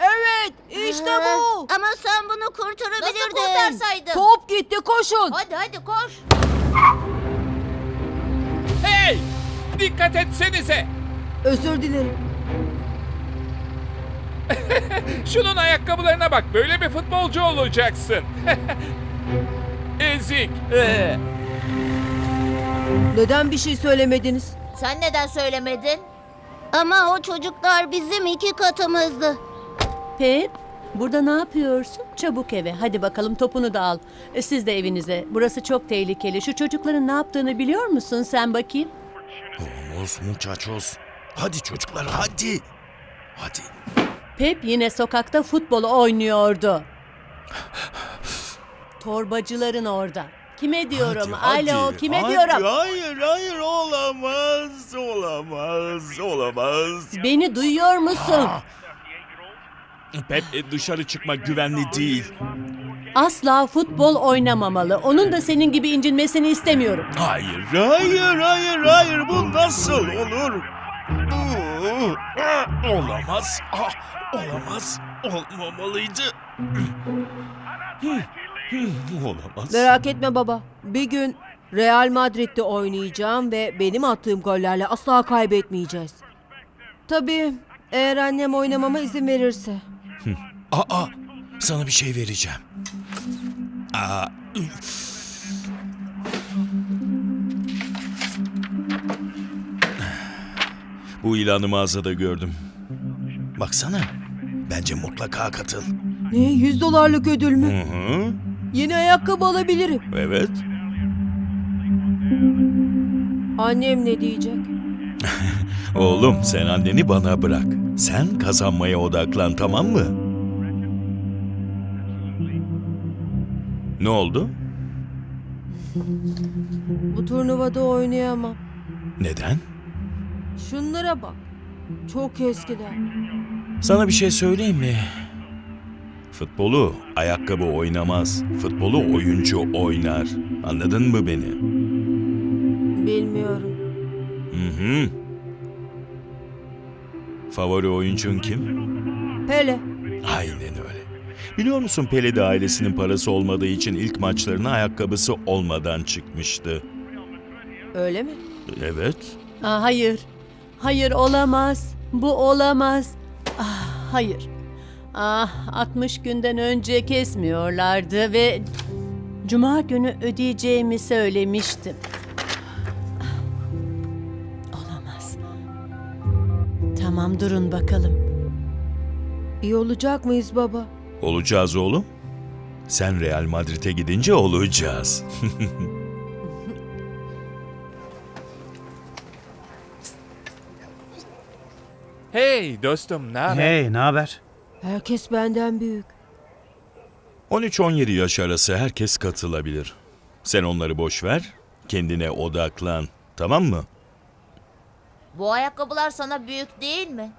Evet, işte bu. Ama sen bunu kurtarabilirdin. Nasıl kurtarsaydın? Top gitti, koşun. Hadi hadi koş. Hey! Dikkat etsenize. Özür dilerim. Şunun ayakkabılarına bak. Böyle bir futbolcu olacaksın. Ezik. Ee, Neden bir şey söylemediniz? Sen neden söylemedin? Ama o çocuklar bizim iki katımızdı. Pep, burada ne yapıyorsun? Çabuk eve. Hadi bakalım topunu da al. E, Siz de evinize. Burası çok tehlikeli. Şu çocukların ne yaptığını biliyor musun sen bakayım? Vamos muchachos. Hadi çocuklar hadi. Hadi. Pep yine sokakta futbol oynuyordu. Torbacıların orada. Kime diyorum? Hadi, Alo, hadi. kime Hadi, diyorum? Hayır hayır olamaz. Olamaz. Olamaz. Beni duyuyor musun? Pep e, dışarı çıkma güvenli değil. Asla futbol oynamamalı. Onun da senin gibi incinmesini istemiyorum. Hayır hayır hayır hayır bu nasıl olur? Ah, Olamaz. Ah, Olamaz. Olmamalıydı. Olamaz. Merak etme baba. Bir gün Real Madrid'de oynayacağım ve benim attığım gollerle asla kaybetmeyeceğiz. Tabii eğer annem oynamama izin verirse. Aa, sana bir şey vereceğim. Aa, üf. Bu ilanı mağazada gördüm. Baksana. Bence mutlaka katıl. Ne 100 dolarlık ödül mü? Hı hı. Yeni ayakkabı alabilirim. Evet. Annem ne diyecek? Oğlum sen anneni bana bırak. Sen kazanmaya odaklan tamam mı? Ne oldu? Bu turnuvada oynayamam. Neden? Şunlara bak. Çok eskiler. Sana bir şey söyleyeyim mi? Futbolu ayakkabı oynamaz. Futbolu oyuncu oynar. Anladın mı beni? Bilmiyorum. Hı hı. Favori oyuncun kim? Pele. Aynen öyle. Biliyor musun Pele de ailesinin parası olmadığı için ilk maçlarına ayakkabısı olmadan çıkmıştı. Öyle mi? Evet. Aa, hayır. Hayır olamaz. Bu olamaz. Ah, hayır. Ah, 60 günden önce kesmiyorlardı ve cuma günü ödeyeceğimi söylemiştim. Olamaz. Tamam durun bakalım. İyi olacak mıyız baba? Olacağız oğlum. Sen Real Madrid'e gidince olacağız. hey dostum ne haber? Hey, ne haber? Herkes benden büyük. 13-17 yaş arası herkes katılabilir. Sen onları boş ver, kendine odaklan. Tamam mı? Bu ayakkabılar sana büyük değil mi?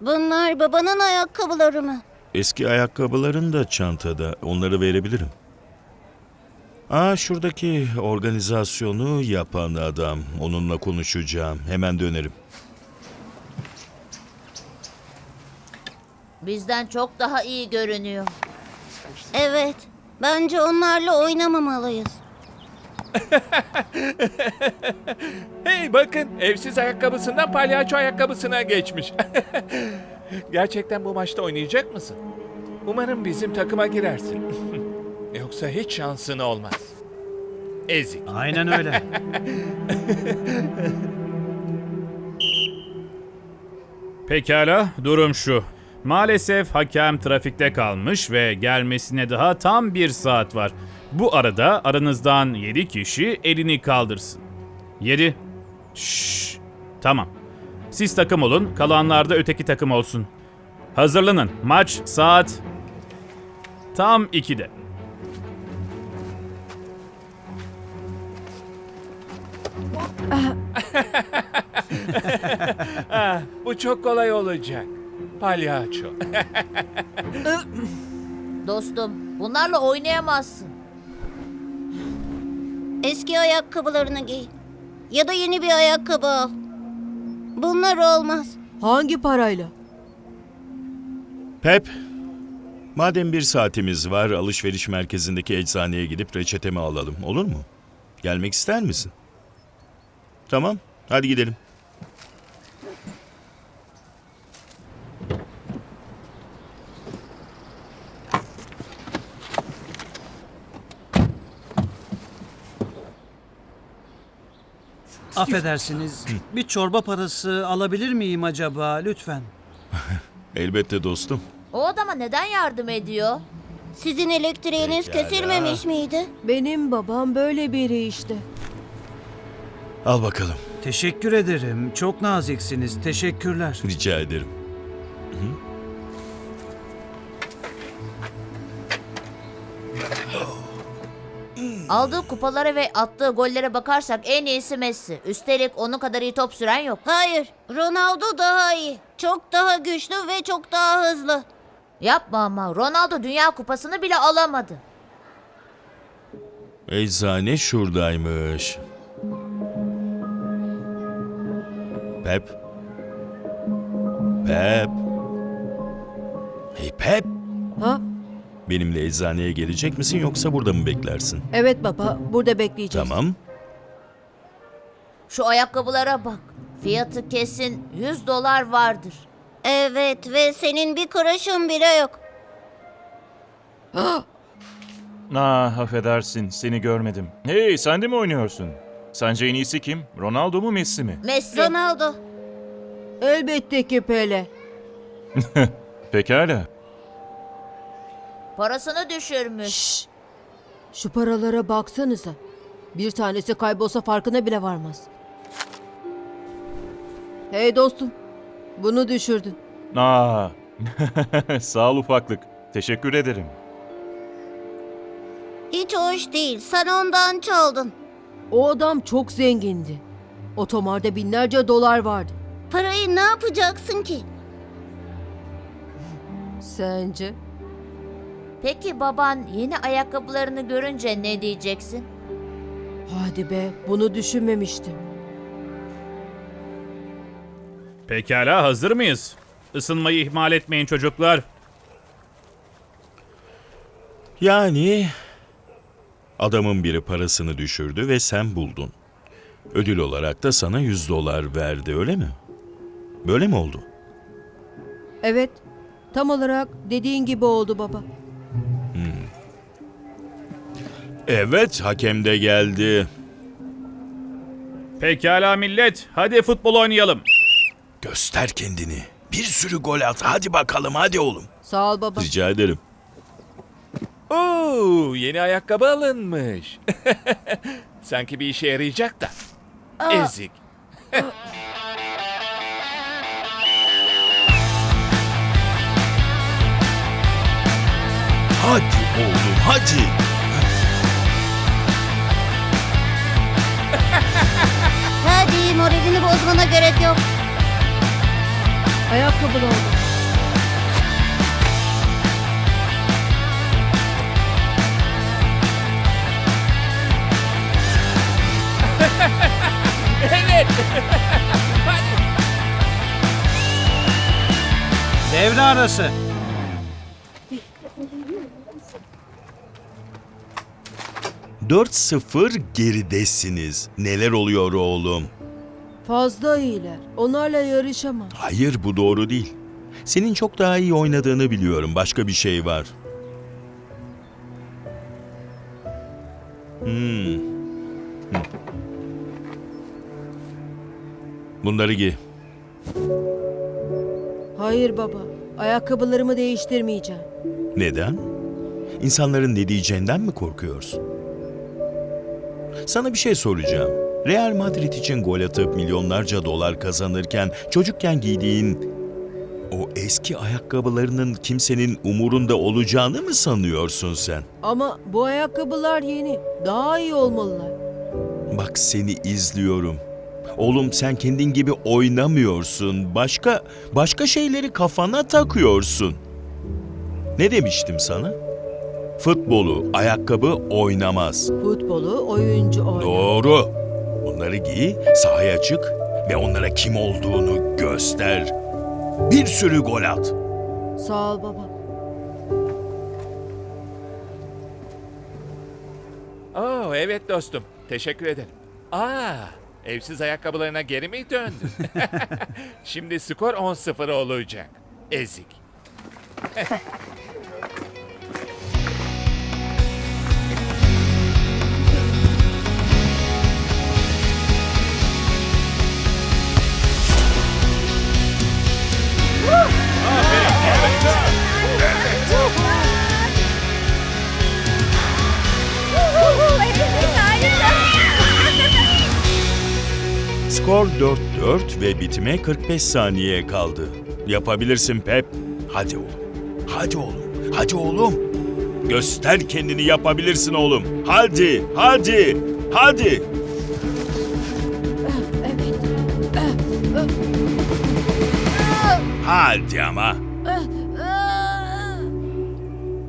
Bunlar babanın ayakkabıları mı? Eski ayakkabıların da çantada. Onları verebilirim. Aa şuradaki organizasyonu yapan adam. Onunla konuşacağım. Hemen dönerim. Bizden çok daha iyi görünüyor. Evet. Bence onlarla oynamamalıyız. Hey bakın evsiz ayakkabısından palyaço ayakkabısına geçmiş. Gerçekten bu maçta oynayacak mısın? Umarım bizim takıma girersin. Yoksa hiç şansın olmaz. Ezik. Aynen öyle. Pekala, durum şu. Maalesef hakem trafikte kalmış ve gelmesine daha tam bir saat var. Bu arada aranızdan 7 kişi elini kaldırsın. 7. Şşş. Tamam. Siz takım olun, kalanlar da öteki takım olsun. Hazırlanın. Maç saat tam 2'de. Bu çok kolay olacak. Palyaço. Dostum, bunlarla oynayamazsın. Eski ayakkabılarını giy. Ya da yeni bir ayakkabı al. Bunlar olmaz. Hangi parayla? Pep, madem bir saatimiz var alışveriş merkezindeki eczaneye gidip reçetemi alalım olur mu? Gelmek ister misin? Tamam, hadi gidelim. Affedersiniz. Bir çorba parası alabilir miyim acaba lütfen? Elbette dostum. O adama neden yardım ediyor? Sizin elektriğiniz Pekala. kesilmemiş miydi? Benim babam böyle biri işte. Al bakalım. Teşekkür ederim. Çok naziksiniz. Teşekkürler. Rica ederim. Aldığı kupalara ve attığı gollere bakarsak en iyisi Messi. Üstelik onun kadar iyi top süren yok. Hayır, Ronaldo daha iyi. Çok daha güçlü ve çok daha hızlı. Yapma ama Ronaldo Dünya Kupası'nı bile alamadı. Eczane şuradaymış. Pep. Pep. Hey Pep. Ha? Benimle eczaneye gelecek misin yoksa burada mı beklersin? Evet baba, burada bekleyeceğiz. Tamam. Şu ayakkabılara bak. Fiyatı kesin 100 dolar vardır. Evet ve senin bir kuruşun bile yok. Ah affedersin seni görmedim. Hey sen de mi oynuyorsun? Sence en iyisi kim? Ronaldo mu Messi mi? Messi. Ronaldo. Elbette ki Pele. Pekala. Parasını düşürmüş. Şşş! Şu paralara baksanıza. Bir tanesi kaybolsa farkına bile varmaz. Hey dostum, bunu düşürdün. Aa, sağ ol ufaklık. Teşekkür ederim. Hiç hoş değil. Sen ondan çaldın. O adam çok zengindi. Otomarda binlerce dolar vardı. Parayı ne yapacaksın ki? Sence? Peki baban yeni ayakkabılarını görünce ne diyeceksin? Hadi be, bunu düşünmemiştim. Pekala hazır mıyız? Isınmayı ihmal etmeyin çocuklar. Yani adamın biri parasını düşürdü ve sen buldun. Ödül olarak da sana 100 dolar verdi öyle mi? Böyle mi oldu? Evet, tam olarak dediğin gibi oldu baba. Evet hakem de geldi. Pekala millet, hadi futbol oynayalım. Göster kendini. Bir sürü gol at. Hadi bakalım hadi oğlum. Sağ ol baba. Rica ederim. Oo, yeni ayakkabı alınmış. Sanki bir işe yarayacak da. Ezik. Hadi oğlum hadi. Hadi moralini bozmana gerek yok. Ayakkabılı oldu. Devre arası. 4-0 geridesiniz. Neler oluyor oğlum? Fazla iyiler. Onlarla yarışamam. Hayır bu doğru değil. Senin çok daha iyi oynadığını biliyorum. Başka bir şey var. Hmm. Hı. Bunları giy. Hayır baba, ayakkabılarımı değiştirmeyeceğim. Neden? İnsanların ne diyeceğinden mi korkuyorsun? Sana bir şey soracağım. Real Madrid için gol atıp milyonlarca dolar kazanırken çocukken giydiğin o eski ayakkabılarının kimsenin umurunda olacağını mı sanıyorsun sen? Ama bu ayakkabılar yeni. Daha iyi olmalılar. Bak seni izliyorum. Oğlum sen kendin gibi oynamıyorsun. Başka başka şeyleri kafana takıyorsun. Ne demiştim sana? Futbolu ayakkabı oynamaz. Futbolu oyuncu oynar. Doğru. Onları giy, sahaya çık ve onlara kim olduğunu göster. Bir sürü gol at. Sağ ol baba. Oo evet dostum. Teşekkür ederim. Aa, evsiz ayakkabılarına geri mi döndün? Şimdi skor 10-0 olacak. Ezik. Skor 4-4 ve bitime 45 saniye kaldı. Yapabilirsin Pep. Hadi oğlum. Hadi oğlum. Hadi oğlum. Göster kendini yapabilirsin oğlum. Hadi, hadi, hadi. Hadi ama.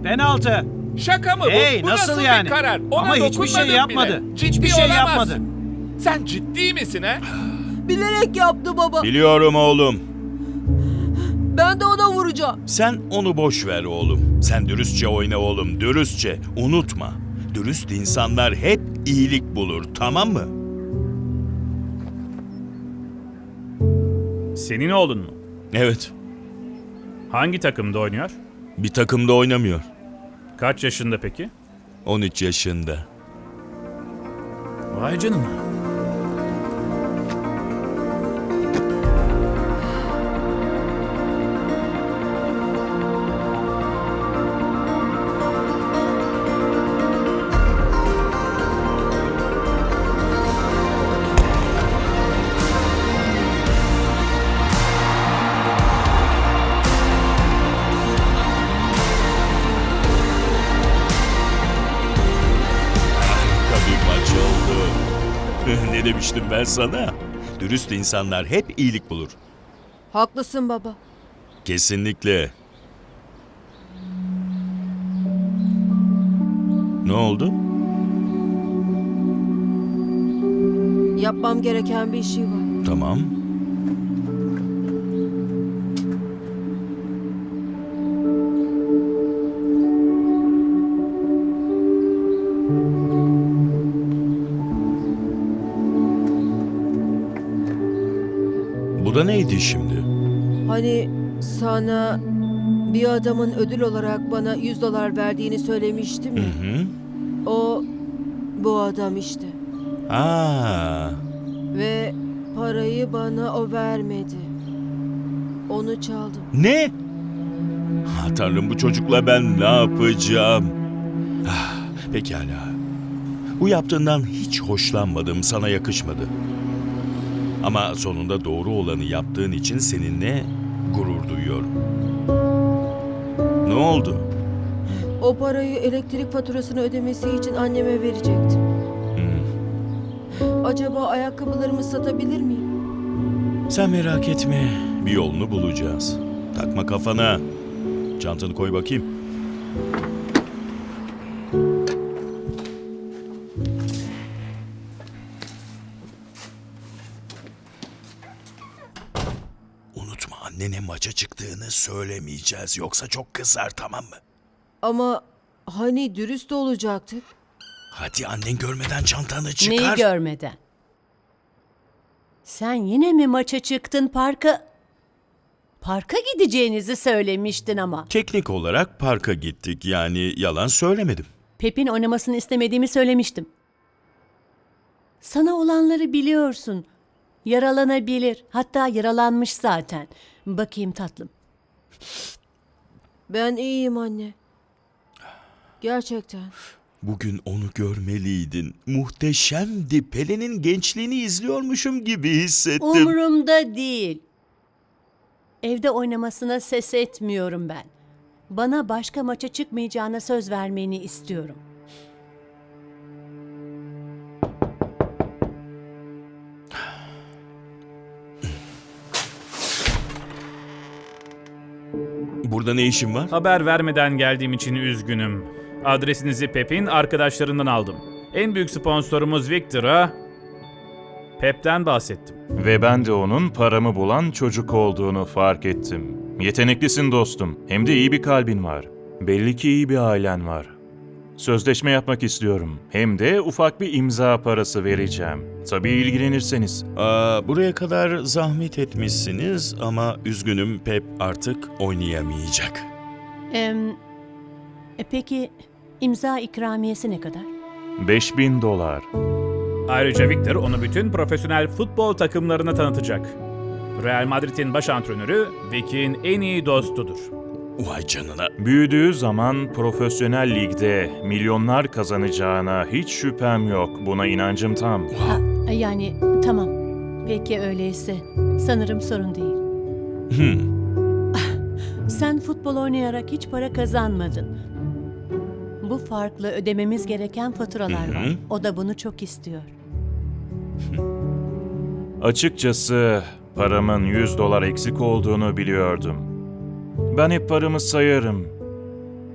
Penaltı. Şaka mı bu? Hey, bu nasıl nasıl yani? bir karar? Ona Ama hiçbir şey dokunmadın yapmadı. Bile. Hiçbir Ciddi şey olamazsın. yapmadı. Sen ciddi misin ha? Bilerek yaptı baba. Biliyorum oğlum. Ben de ona vuracağım. Sen onu boş ver oğlum. Sen dürüstçe oyna oğlum, dürüstçe. Unutma. Dürüst insanlar hep iyilik bulur, tamam mı? Senin oğlun mu? Evet. Hangi takımda oynuyor? Bir takımda oynamıyor. Kaç yaşında peki? 13 yaşında. Vay canına. Bir maç oldu. ne demiştim ben sana? Dürüst insanlar hep iyilik bulur. Haklısın baba. Kesinlikle. Ne oldu? Yapmam gereken bir şey var. Tamam. Bu da neydi şimdi? Hani sana bir adamın ödül olarak bana 100 dolar verdiğini söylemiştim Hı hı. O bu adam işte. Aa, Ve parayı bana o vermedi. Onu çaldım. ne? Ha, Tanrım bu çocukla ben ne yapacağım? Ah, pekala. Bu yaptığından hiç hoşlanmadım, sana yakışmadı. Ama sonunda doğru olanı yaptığın için seninle gurur duyuyorum. Ne oldu? O parayı elektrik faturasını ödemesi için anneme verecektim. Hmm. Acaba ayakkabılarımı satabilir miyim? Sen merak etme, bir yolunu bulacağız. Takma kafana. Çantanı koy bakayım. Unutma annene maça çıktığını söylemeyeceğiz yoksa çok kızar tamam mı? Ama hani dürüst olacaktık. Hadi annen görmeden çantanı çıkar. Neyi görmeden? Sen yine mi maça çıktın parka? Parka gideceğinizi söylemiştin ama. Teknik olarak parka gittik yani yalan söylemedim. Pep'in oynamasını istemediğimi söylemiştim. Sana olanları biliyorsun. Yaralanabilir. Hatta yaralanmış zaten. Bakayım tatlım. Ben iyiyim anne. Gerçekten. Bugün onu görmeliydin. Muhteşemdi. Pelin'in gençliğini izliyormuşum gibi hissettim. Umurumda değil. Evde oynamasına ses etmiyorum ben. Bana başka maça çıkmayacağına söz vermeni istiyorum. Burada ne işin var? Haber vermeden geldiğim için üzgünüm. Adresinizi Pep'in arkadaşlarından aldım. En büyük sponsorumuz Victor'a Pep'ten bahsettim. Ve ben de onun paramı bulan çocuk olduğunu fark ettim. Yeteneklisin dostum. Hem de iyi bir kalbin var. Belli ki iyi bir ailen var. Sözleşme yapmak istiyorum. Hem de ufak bir imza parası vereceğim. Tabii ilgilenirseniz. Aa, buraya kadar zahmet etmişsiniz ama üzgünüm Pep artık oynayamayacak. Em, e, peki imza ikramiyesi ne kadar? 5000 dolar. Ayrıca Victor onu bütün profesyonel futbol takımlarına tanıtacak. Real Madrid'in baş antrenörü Vic'in en iyi dostudur. Vay canına. Büyüdüğü zaman profesyonel ligde milyonlar kazanacağına hiç şüphem yok. Buna inancım tam. Ha, yani tamam. Peki öyleyse. Sanırım sorun değil. Sen futbol oynayarak hiç para kazanmadın. Bu farklı ödememiz gereken faturalar var. O da bunu çok istiyor. Açıkçası paramın 100 dolar eksik olduğunu biliyordum. Ben hep paramı sayarım.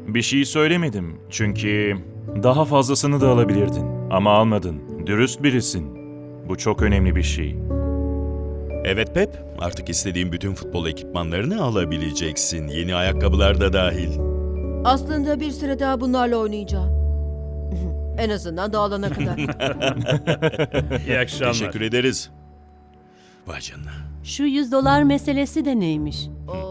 Bir şey söylemedim çünkü daha fazlasını da alabilirdin ama almadın. Dürüst birisin. Bu çok önemli bir şey. Evet Pep, artık istediğin bütün futbol ekipmanlarını alabileceksin. Yeni ayakkabılar da dahil. Aslında bir süre daha bunlarla oynayacağım. en azından dağılana kadar. İyi akşamlar. Teşekkür ederiz. Vay canına. Şu 100 dolar meselesi de neymiş? Oo,